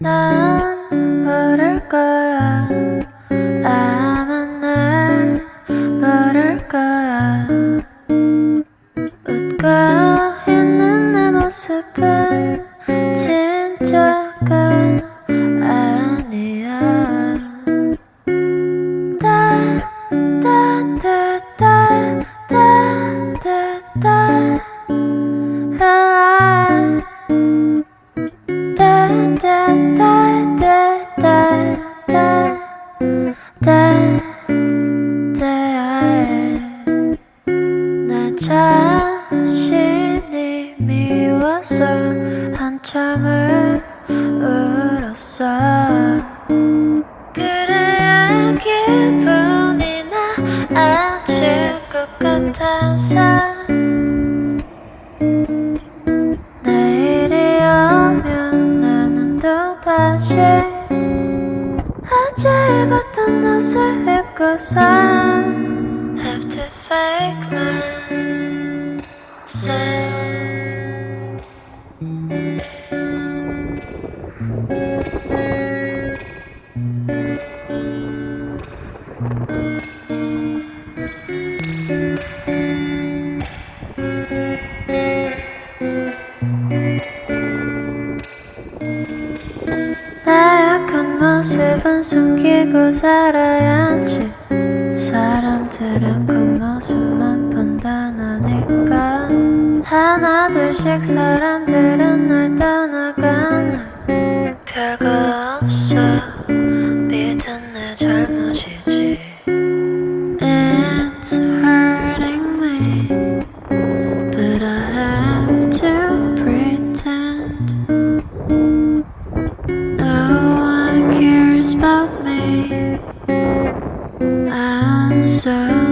난 모를 거야 아마 날 모를 거야 웃고 있는 내 모습은 진짜가 아니야 따따따따따따따 미워서 한참을 울었어. 그래야 기분이 나아질 것 같아서. 내일이 오면 나는 또다시 어제 입었던 옷을 입고서 나약한 모습은 숨기고 살아야지. 사람들은 그 모습만 판단하니까. 하나 둘씩 사람들은 날 떠나가나 별거 없어. 믿은 내 잘못이 I'm so